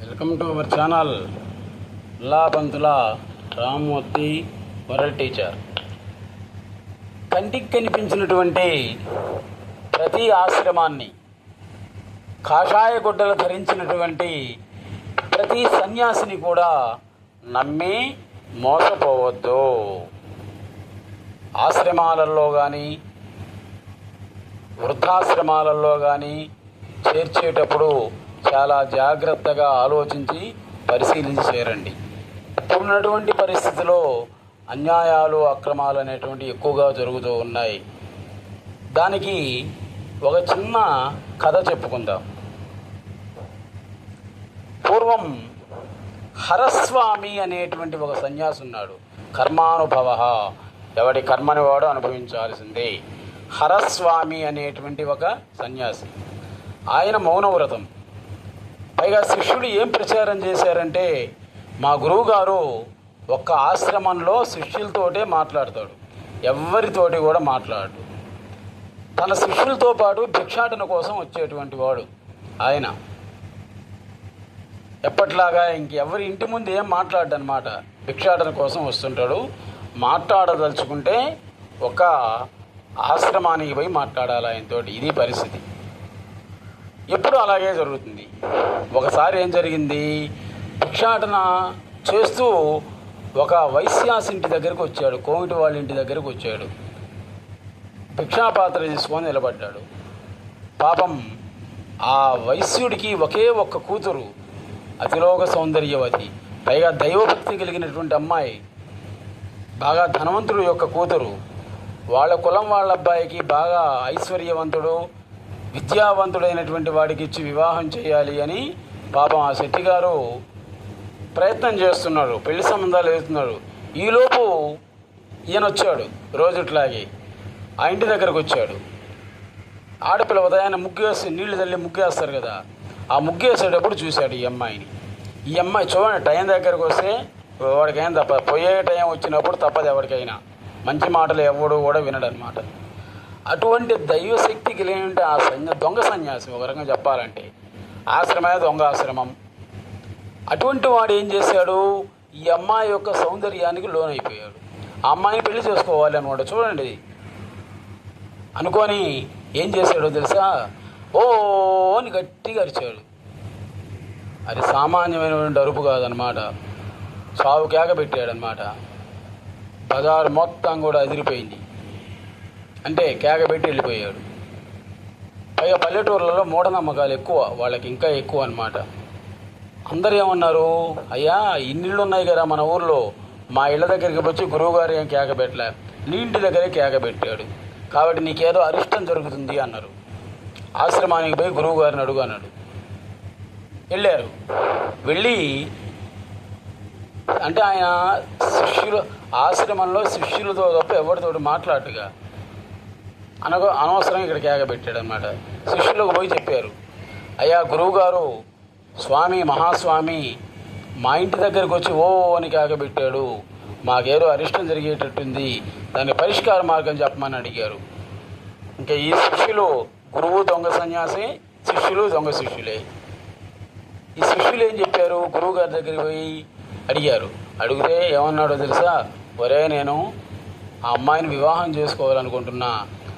Welcome to our channel లా పంతుల Rammurthy world teacher కంటికి కనిపించినటువంటి ప్రతి ఆశ్రమాన్ని కాషాయ గుడ్డలు ధరించినటువంటి ప్రతి సన్యాసిని కూడా నమ్మి మోసపోవద్దు. ఆశ్రమాలలో కానీ వృద్ధాశ్రమాలలో కానీ చేర్చేటప్పుడు చాలా జాగ్రత్తగా ఆలోచించి పరిశీలించి చేరండి. ఇప్పుడున్నటువంటి పరిస్థితిలో అన్యాయాలు అక్రమాలు అనేటువంటి ఎక్కువగా జరుగుతూ ఉన్నాయి. దానికి ఒక చిన్న కథ చెప్పుకుందాం. పూర్వం హరస్వామి అనేటువంటి ఒక సన్యాసి ఉన్నాడు కర్మానుభవ. ఎవడి కర్మని వాడు అనుభవించాల్సిందే. హరస్వామి అనేటువంటి ఒక సన్యాసి. ఆయన మౌనవ్రతం. పైగా శిష్యుడు ఏం ప్రచారం చేశారంటే మా గురువుగారు ఒక్క ఆశ్రమంలో శిష్యులతోటే మాట్లాడతాడు. ఎవరితోటి కూడా మాట్లాడు తన శిష్యులతో పాటు భిక్షాటన కోసం వచ్చేటువంటి వాడు ఆయన. ఎప్పట్లాగా ఇంకెవరి ఇంటి ముందు ఏం మాట్లాడనమాట. భిక్షాటన కోసం వస్తుంటాడు. మాట్లాడదలుచుకుంటే ఒక ఆశ్రమానికి పోయి మాట్లాడాలి ఆయనతో ఇది పరిస్థితి. ఎప్పుడు అలాగే జరుగుతుంది. ఒకసారి ఏం జరిగింది? భిక్షాటన చేస్తూ ఒక వైశ్యాస్ ఇంటి దగ్గరికి వచ్చాడు. కోమిటి వాళ్ళ ఇంటి దగ్గరికి వచ్చాడు. భిక్షాపాత్ర తీసుకొని నిలబడ్డాడు. పాపం ఆ వైశ్యుడికి ఒకే ఒక్క కూతురు అతిలోక సౌందర్యవతి పైగా దైవభక్తి కలిగినటువంటి అమ్మాయి బాగా ధనవంతుడు యొక్క కూతురు వాళ్ళ కులం వాళ్ళ అబ్బాయికి బాగా ఐశ్వర్యవంతుడు విద్యావంతుడైనటువంటి వాడికి ఇచ్చి వివాహం చేయాలి అని పాపం ఆ శెట్టి గారు ప్రయత్నం చేస్తున్నాడు పెళ్ళి సంబంధాలు వేస్తున్నాడు ఈలోపు ఈయన వచ్చాడు రోజుట్లాగే ఆ ఇంటి దగ్గరకు వచ్చాడు. ఆడపిల్ల ఉదయాన్నే ముగ్గేసి నీళ్ళు తల్లి ముగ్గేస్తారు కదా ఆ ముగ్గేసేటప్పుడు చూశాడు ఈ అమ్మాయిని. ఈ అమ్మాయి చూడండి టైం దగ్గరకు వస్తే వాడికైనా తప్ప పోయే టైం వచ్చినప్పుడు తప్పదు ఎవరికైనా. మంచి మాటలు ఎవడు కూడా వినడనమాట అటువంటి దైవశక్తి కలిగిన ఆ సన్య దొంగ సన్యాసి ఒక రకంగా చెప్పాలంటే ఆశ్రమే దొంగ ఆశ్రమం. అటువంటి వాడు ఏం చేశాడు? ఈ అమ్మాయి యొక్క సౌందర్యానికి లోనైపోయాడు. ఆ అమ్మాయిని పెళ్ళి చేసుకోవాలి అనమాట చూడండి. అనుకొని ఏం చేశాడో తెలుసా? ఓ అని గట్టిగా అరిచాడు. అది సామాన్యమైనటువంటి అరుపు కాదనమాట. చావు కేక పెట్టాడనమాట. బజారు మొత్తం కూడా అదిరిపోయింది. అంటే కేక పెట్టి వెళ్ళిపోయాడు. పైగా పల్లెటూర్లలో మూఢనమ్మకాలు ఎక్కువ వాళ్ళకి ఇంకా ఎక్కువ అనమాట అందరు ఏమన్నారు? అయ్యా ఇన్నిళ్ళు ఉన్నాయి కదా మన ఊర్లో. మా ఇళ్ళ దగ్గరికి వచ్చి గురువుగారు ఏం కేక పెట్టలే. నీ ఇంటి దగ్గరే కేక పెట్టాడు. కాబట్టి నీకేదో అరిష్టం జరుగుతుంది అన్నారు. ఆశ్రమానికి పోయి గురువుగారిని అడుగు అన్నాడు. వెళ్ళారు. వెళ్ళి అంటే ఆయన శిష్యులు ఆశ్రమంలో శిష్యులతో తప్ప ఎవరితోటి మాట్లాడుగా అనగ అనవసరం ఇక్కడ కేక అనమాట శిష్యులకు పోయి చెప్పారు. అయ్యా గురువుగారు స్వామి మహాస్వామి మా ఇంటి దగ్గరకు వచ్చి ఓ అని కాగబెట్టాడు మాకేదో అరిష్టం జరిగేటట్టుంది. దాని పరిష్కార మార్గం చెప్పమని అడిగారు. ఇంకా ఈ శిష్యులు గురువు దొంగ సన్యాసి శిష్యులు దొంగ శిష్యులే. ఈ శిష్యులు ఏం చెప్పారు? గురువు గారి దగ్గరికి పోయి అడిగారు. అడిగితే ఏమన్నాడో తెలుసా? ఒరే నేను ఆ అమ్మాయిని వివాహం చేసుకోవాలనుకుంటున్నా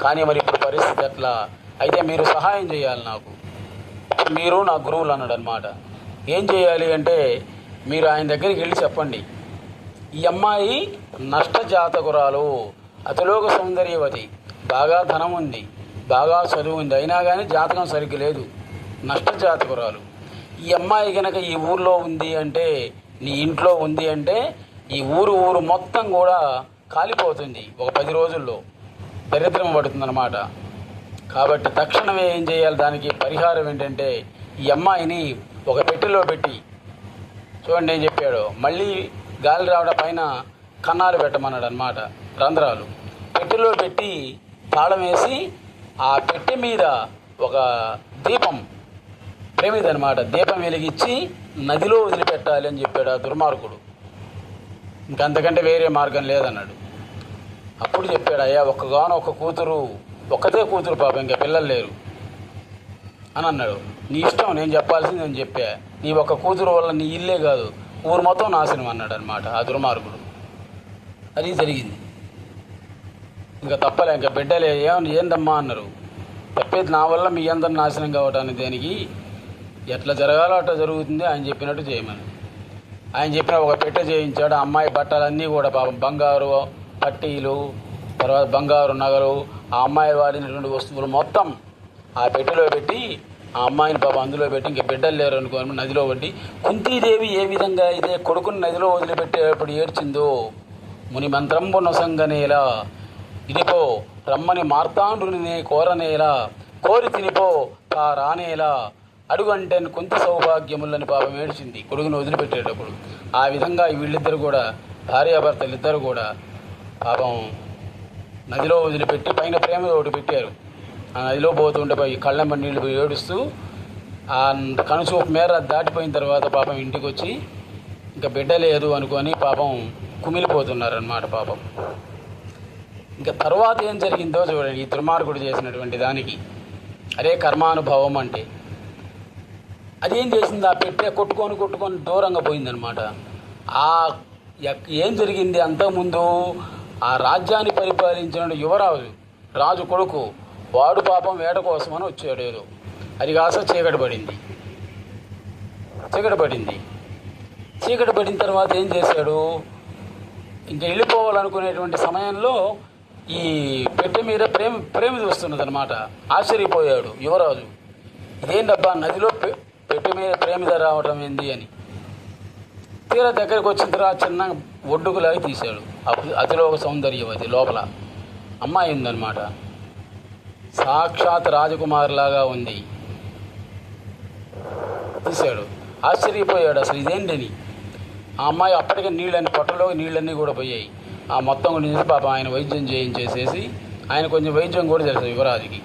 కానీ మరి ఇప్పుడు పరిస్థితి ఎట్లా? అయితే మీరు సహాయం చేయాలి నాకు. మీరు నా గురువులు అన్నాడు అనమాట ఏం చేయాలి అంటే మీరు ఆయన దగ్గరికి వెళ్ళి చెప్పండి. ఈ అమ్మాయి నష్టజాతకురాలు అతిలోక సౌందర్యవతి బాగా ధనం ఉంది బాగా చదువు ఉంది అయినా కానీ జాతకం సరిగ్గా లేదు నష్టజాతకురాలు. ఈ అమ్మాయి కనుక ఈ ఊర్లో ఉంది అంటే నీ ఇంట్లో ఉంది అంటే ఈ ఊరు ఊరు మొత్తం కూడా కాలిపోతుంది ఒక పది రోజుల్లో. దరిద్రం పడుతుందన్నమాట. కాబట్టి తక్షణమే ఏం చేయాలి? దానికి పరిహారం ఏంటంటే ఈ అమ్మాయిని ఒక పెట్టెలో పెట్టి చూడండి ఏం చెప్పాడు. మళ్ళీ గాలి రావడం పైన కన్నాలు పెట్టమన్నాడు అనమాట రంధ్రాలు. పెట్టెలో పెట్టి తాళం వేసి ఆ పెట్టె మీద ఒక దీపం ప్రేమిదనమాట దీపం వెలిగించి నదిలో వదిలిపెట్టాలి అని చెప్పాడు ఆ దుర్మార్గుడు. ఇంకంతకంటే వేరే మార్గం లేదన్నాడు. అప్పుడు చెప్పాడు అయ్యా ఒక్కగానో ఒక కూతురు ఒక్కతే కూతురు పాపం ఇంకా పిల్లలు లేరు. అని అన్నాడు. నీ ఇష్టం నేను చెప్పాల్సింది నేను చెప్పా. నీ ఒక్క కూతురు వల్ల నీ ఇల్లే కాదు ఊరు మొత్తం నాశనం అన్నాడు అనమాట ఆ దుర్మార్గుడు. అది జరిగింది. ఇంకా తప్పలే ఇంకా బిడ్డలే ఏమని ఏందమ్మా అన్నారు. తప్పేది నా వల్ల మీ అందరు నాశనం కావటానికి దేనికి? ఎట్లా జరగాలో అట్లా జరుగుతుంది ఆయన చెప్పినట్టు చేయమని. ఆయన చెప్పిన ఒక పెట్టె చేయించాడు ఆ అమ్మాయి బట్టలన్నీ కూడా పాపం బంగారు పట్టీలు తర్వాత బంగారు నగలు ఆ అమ్మాయి వాడినటువంటి వస్తువులు మొత్తం ఆ పెట్టెలో పెట్టి ఆ అమ్మాయిని పాపం అందులో పెట్టి ఇంకా బిడ్డలు లేరు అనుకోని నదిలో పట్టి కుంతీదేవి ఏ విధంగా అయితే కొడుకుని నదిలో వదిలిపెట్టేటప్పుడు ఏడ్చిందో ముని మంత్రంబు నొసంగనేలా ఇదిపో రమ్మని మార్తాండుని కోరనేలా కోరి తినిపో తా రానేలా అడుగు అంటే కొంత సౌభాగ్యములని పాపం ఏడ్చింది. కొడుకును వదిలిపెట్టేటప్పుడు ఆ విధంగా వీళ్ళిద్దరు కూడా భార్యాభర్తలు ఇద్దరు కూడా పాపం నదిలో వదిలిపెట్టి పైన ప్రేమ ఒకటి పెట్టారు. ఆ నదిలో పోతుంటే పోయి కళ్ళెంబ నీళ్ళు పోయి ఏడుస్తూ ఆ కనుచూపు మేర దాటిపోయిన తర్వాత పాపం ఇంటికి వచ్చి ఇంకా బిడ్డ లేదు అనుకొని పాపం కుమిలిపోతున్నారనమాట పాపం. ఇంకా తర్వాత ఏం జరిగిందో చూడండి. ఈ దుర్మార్గుడు చేసినటువంటి దానికి అరే కర్మానుభవం అంటే అదేం చేసింది? ఆ పెట్టే కొట్టుకొని కొట్టుకొని దూరంగా పోయిందనమాట ఆ ఏం జరిగింది? అంతకుముందు ఆ రాజ్యాన్ని పరిపాలించిన యువరాజు రాజు కొడుకు వాడు పాపం వేట కోసమని వచ్చాడు ఏదో. అది కాస్త చీకటి పడింది. చీకటి పడింది. చీకటి పడిన తర్వాత ఏం చేశాడు? ఇంకా వెళ్ళిపోవాలనుకునేటువంటి సమయంలో ఈ పెట్టె మీద ప్రేమ ప్రేమ చూస్తున్నదనమాట ఆశ్చర్యపోయాడు యువరాజు. ఇదేంటబ్బా నదిలో పె- పెట్టె మీద ప్రేమిద రావటం ఏంది అని. తీరా దగ్గరికి వచ్చిన తర్వాత చిన్న ఒడ్డుకులాగి తీశాడు. అప్పుడు అతిలో ఒక సౌందర్యం అది లోపల. అమ్మాయి ఉందన్నమాట. సాక్షాత్ రాజకుమారులాగా ఉంది. తీశాడు. ఆశ్చర్యపోయాడు అసలు ఇదేంటని. ఆ అమ్మాయి అప్పటికే నీళ్ళని పొట్టలో నీళ్ళన్నీ కూడా పోయాయి. ఆ మొత్తం కూడా పాపం ఆయన వైద్యం చేయించేసేసి ఆయన కొంచెం వైద్యం కూడా తెలుసు యువరాజుకి.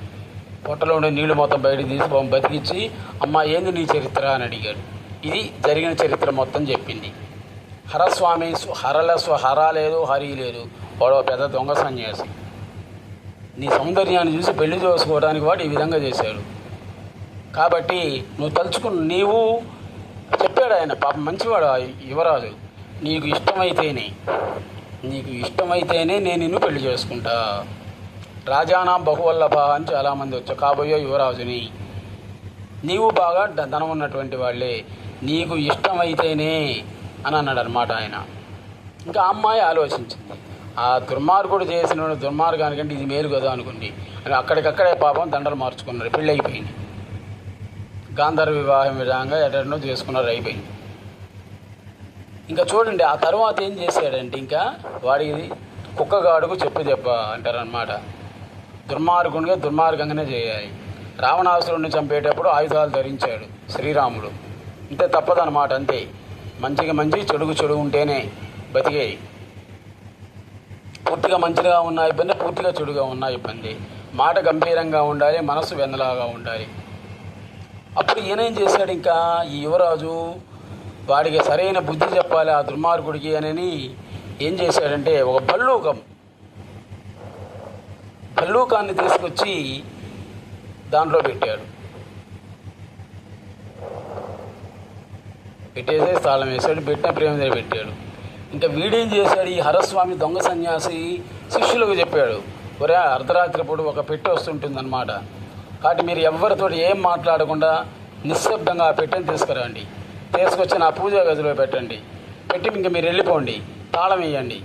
పొట్టలో ఉండే నీళ్ళు మొత్తం బయటకు తీసి బతికించి అమ్మ ఏంది నీ చరిత్ర? అని అడిగాడు. ఇది జరిగిన చరిత్ర మొత్తం చెప్పింది. హరస్వామి స్వ- హరల స్వ హర లేదు హరి లేదు. వాడు పెద్ద దొంగ సన్యాసి. నీ సౌందర్యాన్ని చూసి పెళ్ళి చేసుకోవడానికి వాడు ఈ విధంగా చేశాడు. కాబట్టి నువ్వు తలుచుకున్న నీవు చెప్పాడు ఆయన పాప మంచివాడు యువరాజు. నీకు ఇష్టమైతేనే నీకు ఇష్టమైతేనే నేను నిన్ను పెళ్ళి చేసుకుంటా. రాజానా బహువల్లభ అని చాలామంది వచ్చారు. కాబోయే యువరాజుని. నీవు బాగా ధనం ఉన్నటువంటి వాళ్ళే. నీకు ఇష్టమైతేనే అని అన్నాడు అనమాట ఆయన. ఇంకా ఆ అమ్మాయి ఆలోచించింది. ఆ దుర్మార్గుడు చేసిన దుర్మార్గానికంటే ఇది మేలు కదా అనుకుంది. అని అక్కడికక్కడే పాపం దండలు మార్చుకున్నారు. పెళ్ళి అయిపోయింది గాంధర్వ వివాహం విధంగా ఎటనో చేసుకున్నారు అయిపోయింది. ఇంకా చూడండి ఆ తర్వాత ఏం చేశాడంటే ఇంకా వాడికి కుక్కగాడుకు చెప్పు చెప్ప అంటారనమాట దుర్మార్గునిగా దుర్మార్గంగానే చేయాలి. రావణాసురుడిని చంపేటప్పుడు ఆయుధాలు ధరించాడు శ్రీరాముడు. అంతే తప్పదనమాట అంతే. మంచిగా మంచి చెడుగు చెడు ఉంటేనే బతికేయి పూర్తిగా మంచిగా ఉన్న ఇబ్బంది పూర్తిగా చెడుగా ఉన్న ఇబ్బంది. మాట గంభీరంగా ఉండాలి మనసు వెన్నలాగా ఉండాలి. అప్పుడు ఈయనేం చేశాడు ఇంకా? ఈ యువరాజు వాడికి సరైన బుద్ధి చెప్పాలి ఆ దుర్మార్గుడికి అని ఏం చేశాడంటే ఒక భల్లూకం కల్లూకాన్ని తీసుకొచ్చి దాంట్లో పెట్టాడు పెట్టేసే తాళం వేసాడు పెట్టిన ప్రేమ దగ్గర పెట్టాడు. ఇంకా వీడేం చేశాడు? ఈ హరస్వామి దొంగ సన్యాసి శిష్యులకు చెప్పాడు ఒరే అర్ధరాత్రి పూట ఒక పెట్టి వస్తుంటుందన్నమాట. కాబట్టి మీరు ఎవరితో ఏం మాట్లాడకుండా నిశ్శబ్దంగా ఆ పెట్టెని తీసుకురండి. తీసుకొచ్చి నా పూజా గదిలో పెట్టండి. పెట్టి ఇంకా మీరు వెళ్ళిపోండి. తాళం వేయండి.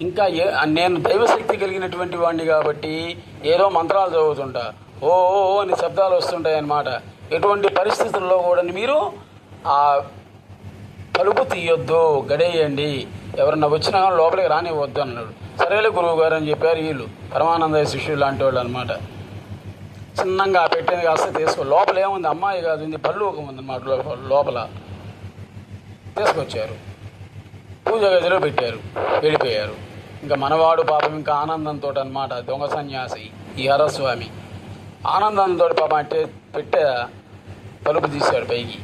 ఇంకా ఏ నేను దైవశక్తి కలిగినటువంటి వాడిని కాబట్టి ఏదో మంత్రాలు చదువుతుంటా. ఓ ఓ ఓ అని శబ్దాలు వస్తుంటాయి అన్నమాట ఎటువంటి పరిస్థితుల్లో కూడా మీరు ఆ తలుపు తీయొద్దు గడేయండి. ఎవరన్నా వచ్చినా కానీ లోపలికి రానివ్వద్దు అన్నాడు. సరేలే గురువు గారు అని చెప్పారు వీళ్ళు. పరమానంద శిష్యులు లాంటి వాళ్ళు అనమాట చిన్నంగా పెట్టింది కాస్త తీసుకో. లోపల ఏముంది? అమ్మాయి కాదు. ఉంది పళ్ళు ఒక ఉంది అన్నమాట. లోపల. తీసుకొచ్చారు. పూజ గదిలో పెట్టారు. వెళ్ళిపోయారు. ఇంకా మనవాడు పాపం ఇంకా ఆనందంతో అనమాట దొంగ సన్యాసి ఈ హరస్వామి. ఆనందంతో పాపం అంటే పెట్టే పలుపు తీశాడు పైకి.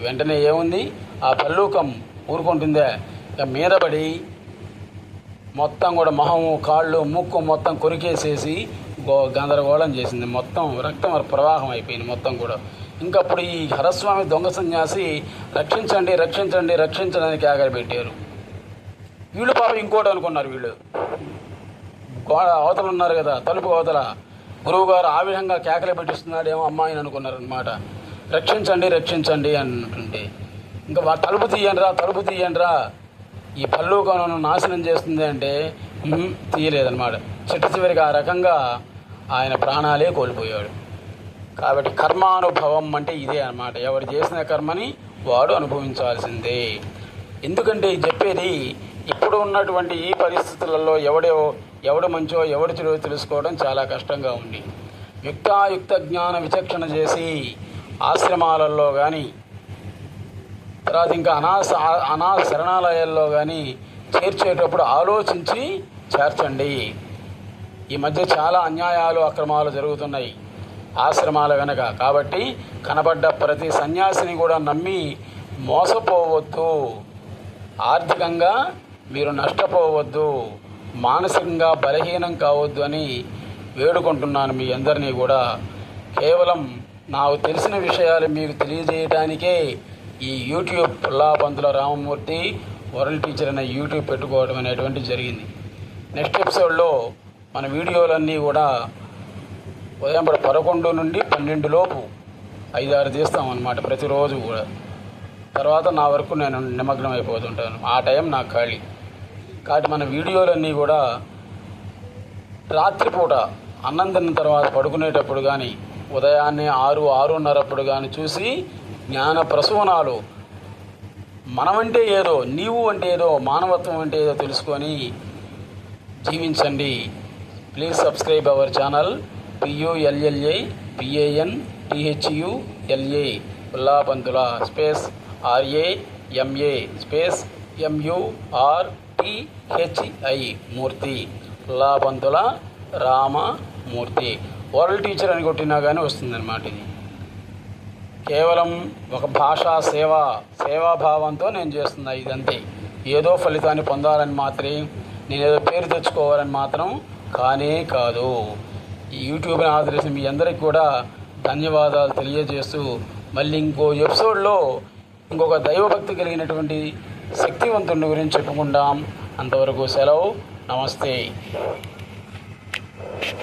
వెంటనే ఏముంది? ఆ పల్లూకం ఊరుకుంటుందే. ఇక మీద పడి మొత్తం కూడా మొహము కాళ్ళు ముక్కు మొత్తం కొరికేసేసి గో గందరగోళం చేసింది. మొత్తం రక్తం ప్రవాహం అయిపోయింది మొత్తం కూడా. ఇంకప్పుడు ఈ హరస్వామి దొంగ సన్యాసి రక్షించండి రక్షించండి రక్షించడానికి ఆగరి పెట్టారు వీళ్ళు పాపం ఇంకోటి అనుకున్నారు వీళ్ళు. గోడ అవతలు ఉన్నారు కదా తలుపు అవతల. గురువు గారు ఆ విధంగా కేకలు పెట్టిస్తున్నాడేమో అమ్మాయిని అనుకున్నారనమాట రక్షించండి రక్షించండి అంటుంటే ఇంకా తలుపు తీయండిరా తలుపు తీయండిరా. ఈ పళ్ళు కొనను నాశనం చేస్తుంది అంటే తీయలేదనమాట తీయలేదన్నమాట. చిట్ట చివరికి ఆ రకంగా ఆయన ప్రాణాలే కోల్పోయాడు. కాబట్టి కర్మానుభవం అంటే ఇదే అన్నమాట. ఎవరు చేసిన కర్మని వాడు అనుభవించాల్సిందే. ఎందుకంటే చెప్పేది ఇప్పుడు ఉన్నటువంటి ఈ పరిస్థితులలో ఎవడో ఎవడు మంచో ఎవడు చెడో తెలుసుకోవడం చాలా కష్టంగా ఉంది. యుక్తాయుక్త జ్ఞాన విచక్షణ చేసి ఆశ్రమాలలో కానీ తర్వాత ఇంకా అనాశ అనాథ శరణాలయాల్లో కానీ చేర్చేటప్పుడు ఆలోచించి చేర్చండి. ఈ మధ్య చాలా అన్యాయాలు అక్రమాలు జరుగుతున్నాయి ఆశ్రమాల వెనక. కాబట్టి కనబడ్డ ప్రతి సన్యాసిని కూడా నమ్మి మోసపోవద్దు. ఆర్థికంగా మీరు నష్టపోవద్దు మానసికంగా బలహీనం కావద్దు అని వేడుకుంటున్నాను మీ అందరినీ కూడా. కేవలం నాకు తెలిసిన విషయాలు మీకు తెలియజేయడానికే ఈ YouTube Pullapantula Ramamurthy world teacher అనే యూట్యూబ్ పెట్టుకోవడం అనేటువంటి జరిగింది. నెక్స్ట్ ఎపిసోడ్లో మన వీడియోలన్నీ కూడా ఉదయం పదకొండు నుండి పన్నెండు లోపు ఐదారు తీస్తామన్నమాట ప్రతిరోజు కూడా. తర్వాత నా వరకు నేను నిమగ్నం అయిపోతుంటాను ఆ టైం నాకు ఖాళీ. కాబట్టి మన వీడియోలన్నీ కూడా రాత్రిపూట అన్నం తిన్న తర్వాత పడుకునేటప్పుడు కానీ ఉదయాన్నే ఆరు ఆరున్నరప్పుడు కానీ చూసి జ్ఞాన ప్రసవనాలు మనమంటే ఏదో నీవు అంటే ఏదో మానవత్వం అంటే ఏదో తెలుసుకొని జీవించండి. Please subscribe our channel P U L L A P A N T H U L A Ullapantula space R A M A space M U R T H I Murthy. Ullapantula Ramamurthy. World teacher అని కొట్టినా కానీ వస్తుందన్నమాట ఇది. కేవలం ఒక భాషా సేవ సేవాభావంతో నేను చేస్తున్నా ఇదంతే. ఏదో ఫలితాన్ని పొందాలని మాత్రమే నేను ఏదో పేరు తెచ్చుకోవాలని మాత్రం కానే కాదు. ఈ యూట్యూబ్ని ఆదరించిన మీ అందరికి కూడా ధన్యవాదాలు తెలియజేస్తూ మళ్ళీ ఇంకో ఎపిసోడ్లో ఇంకొక దైవభక్తి కలిగినటువంటి శక్తివంతుని గురించి చెప్పుకుందాం అంతవరకు సెలవు. నమస్తే.